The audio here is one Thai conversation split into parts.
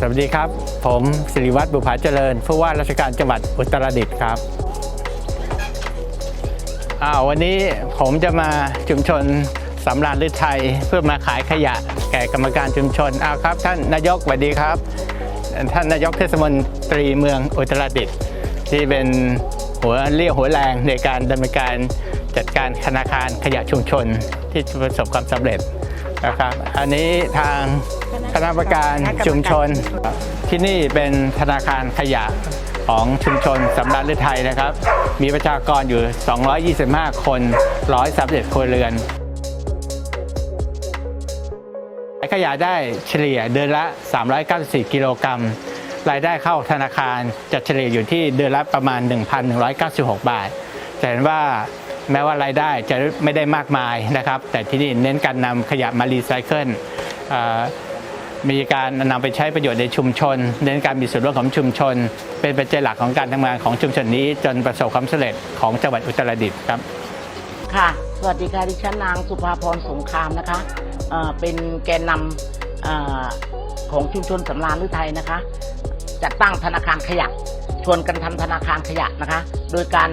สวัสดีครับ ผมสิริวัตรบุภาเจริญผู้ว่าราชการจังหวัดอุตรดิตถ์ครับอ้าววันนี้ผมจะมาชุมชนสำราญฤทัยเพื่อมาขายขยะแก่กรรมการชุมชนอ้าวครับ ท่านนายกสวัสดีครับ ท่านนายกเทศมนตรีเมืองอุตรดิตถ์ที่เป็นหัวเรี่ยวหัวแรงในการดำเนินการจัดการธนาคารขยะชุมชนที่ประสบความสำเร็จ นะครับ อันนี้ทางคณะกรรมการชุมชน ที่นี่เป็นธนาคารขยะของชุมชนสำราญฤทัยนะครับ มีประชากรอยู่ 225 คน 131ครัวเรือนขายขยะได้เฉลี่ยเดือนละ 394 กิโลกรัม รายได้เข้าธนาคารจะเฉลี่ยอยู่ที่เดือนละประมาณ 1,196 บาทจะเห็นว่า แม้ว่ารายได้จะไม่ได้มากมายนะครับ แต่ที่นี่เน้นการนำขยะมารีไซเคิลมีการนำไปใช้ประโยชน์ในชุมชน เน้นการมีส่วนร่วมของชุมชน เป็นปัจจัยหลักของการทำงานของชุมชนนี้ จนประสบความสำเร็จของจังหวัดอุตรดิตถ์ครับค่ะสวัสดีค่ะดิฉันนางสุภาพรสงครามนะคะเเป็นแกนนำออของชุมชนสำราญฤทัยนะคะ จัดตั้งธนาคารขยะ ชวนกันทำธนาคารขยะนะคะ โดยการ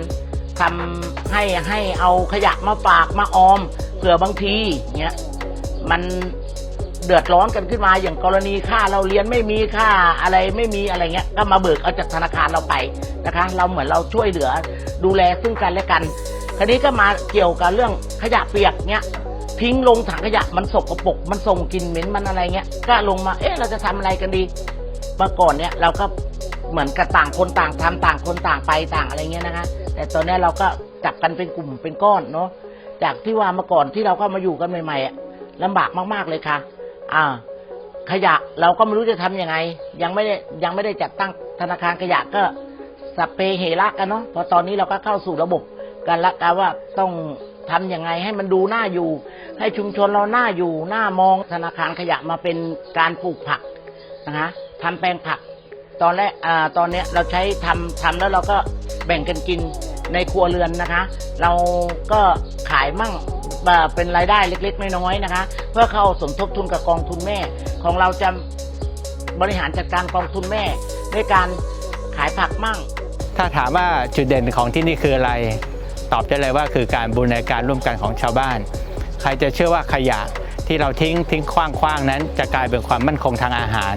ทำให้ให้เอาขยะมาฝากมาออมเผื่อบางทีเนี้ยมันเดือดร้อนกันขึ้นมาอย่างกรณีค่าเราเรียนไม่มีค่าอะไรไม่มีอะไรเงี้ย ก็มาเบิกเอาจากธนาคารเราไปนะคะ เราเหมือนเราช่วยเหลือดูแลซึ่งกันและกันคราวนี้ก็มาเกี่ยวกับเรื่องขยะเปียกเนี้ยทิ้งลงถังขยะมันสกปรกมันส่งกลิ่นเหม็นมันอะไรเงี้ยก็ลงมาเอ๊ะเราจะทำอะไรกันดีเมื่อก่อนเนี้ยเราก็เหมือนกับต่างคนต่างทำต่างคนต่างไปต่างอะไรเงี้ยนะคะ แต่ตอนนี้เราก็จับกันเป็นกลุ่มเป็นก้อนเนาะจากที่ว่ามื่อก่อนที่เราก็มาอยู่กันใหม่ๆอะลำบากมากๆเลยค่ะ อ่า ขยะเราก็ไม่รู้จะทำยังไง ยังไม่ได้ยังไม่ได้จัดตั้งธนาคารขยะก็สพเปเหระกันเนาะพอตอนนี้เราก็เข้าสู่ระบบกันละกันว่าต้องทำยังไงให้มันดูน่าอยู่ ให้ชุมชนเราหน่าอยู่หน่ามองธนาคารขยะมาเป็นการปลูกผักนะคะทำแปลงผัก ตอนแรกอ่าตอนเนี้ยเราใช้ทำทำแล้วเราก็ แบ่งกันกินในครัวเรือนนะคะ เราก็ขายมั่งเป็นรายได้เล็ก ๆ น้อยๆนะคะ เพื่อเข้าสมทบทุนกับกองทุนแม่ ของเราจะบริหารจัดการกองทุนแม่ ด้วยการขายผักมั่ง ถ้าถามว่าจุดเด่นของที่นี่คืออะไร ตอบได้เลยว่าคือการบูรณาการร่วมกันของชาวบ้าน ใครจะเชื่อว่าขยะที่เราทิ้งทิ้งคว้างๆนั้น จะกลายเป็นความมั่นคงทางอาหาร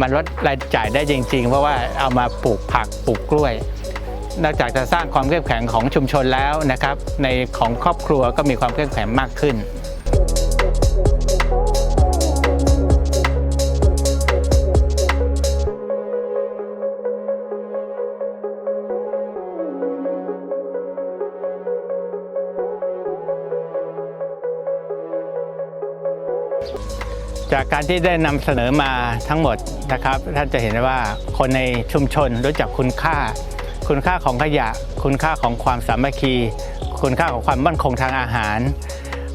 มันลดรายจ่ายได้จริง ๆ เพราะว่าเอามาปลูกผักปลูกกล้วย นอกจากจะสร้างความเข้มแข็งของชุมชนแล้วนะครับ ในของครอบครัวก็มีความเข้มแข็งมากขึ้นจากการที่ได้นำเสนอมาทั้งหมดนะครับ ท่านจะเห็นได้ว่าคนในชุมชนรู้จักคุณค่า คุณค่าของขยะ คุณค่าของความสามัคคี คุณค่าของความมั่นคงทางอาหาร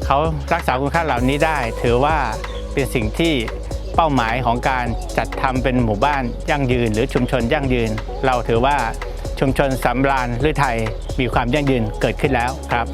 เขารักษาคุณค่าเหล่านี้ได้ ถือว่าเป็นสิ่งที่เป้าหมายของการจัดทำเป็นหมู่บ้านยั่งยืน หรือชุมชนยั่งยืน เราถือว่าชุมชนสำราญหรือไทยมีความยั่งยืนเกิดขึ้นแล้วครับ